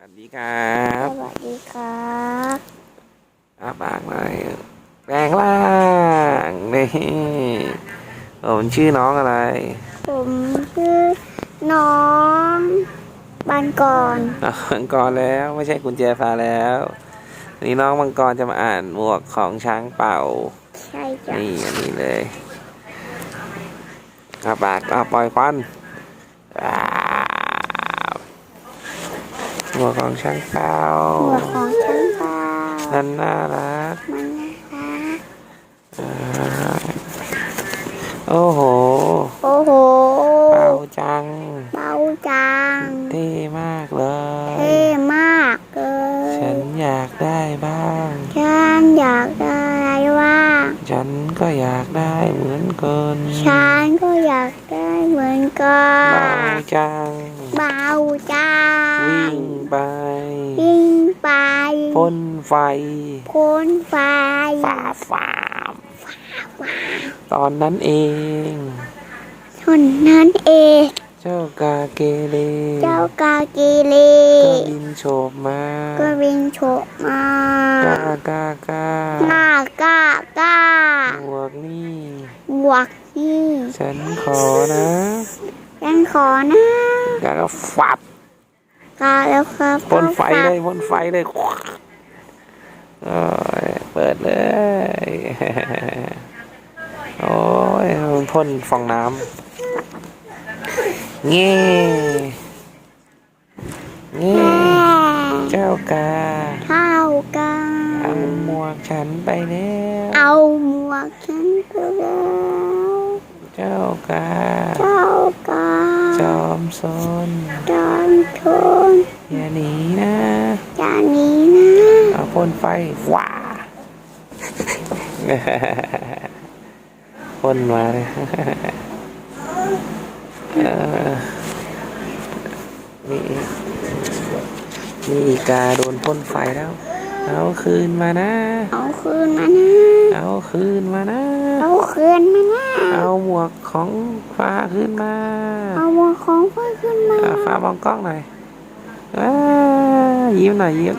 วัสดีครับสวัสดีครับอาปากหน่อยแปลงร่างนี่ผมชื่อน้องอะไร ผมชื่อน้องบันก่อนน้องมังกรแล้วไม่ใช่กุญแจฟ้าแล้ววันนี้น้องมังกรจะมาอ่านหมวกของช้างเป่า ใช่จ้ะนี่อันนี้เลยอาปากอาปล่อยควันว้าว หมวกของช้างเป่าหัวของฉันเปล่านั่นน่ารักมันนะคะอ่าโอ้โห โอ้โหเป่าจัง เบาจัง เท่มากเลย เท่มากเลย ฉันอยากได้บ้าง ฉันอยากได้อะไรว่าง ฉันก็อยากได้เหมือนกัน ฉันก็อยากได้เหมือนกัเบานจัง เบาจัง วิ่ง ไป วิ่งไปพ่นไฟพ้นไฟฝ่าฟามตอนนั้นเองเท่านั้นเอง เจ้ากาเกเร เจ้ากากีเลก็บินโฉบมา ก็วิงโฉบมากากากาหน้ากากาหมวกนี่บวกนี่ ฉันขอนะยังขอนะแล้วก็ฟับ กาแล้วครับพ่นไฟเลยพ่นไฟเลยโอ้ยเปิดเลย โอ้ยมันพ่นฟองน้ำเงี้เงี้แม่เจ้ากาเท่ากันเอาหมวกฉันไปแล้วเอาหมวกฉันไปแล้ว เจ้ากาเท่ากา จอมซนจอนทนอย่าหนีนะจานนี้นะเอาพ่นไฟว้าพ่นมาเลยเออนี่นี่อีกาโดนพ่นไฟแล้ว เอาคืนมานะ เอาคืนมานะ เอาคืนมานะ เอาคืนมานะ เอาหมวกของฟ้าขึ้นมา เอาหมวกของพ่อขึ้นมาอะฟ้ามองกล้องหน่อยอายิ้มหน่อยยิ้ม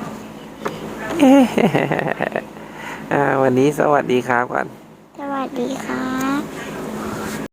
อ่าวันนี้สวัสดีครับก่อน สวัสดีครับ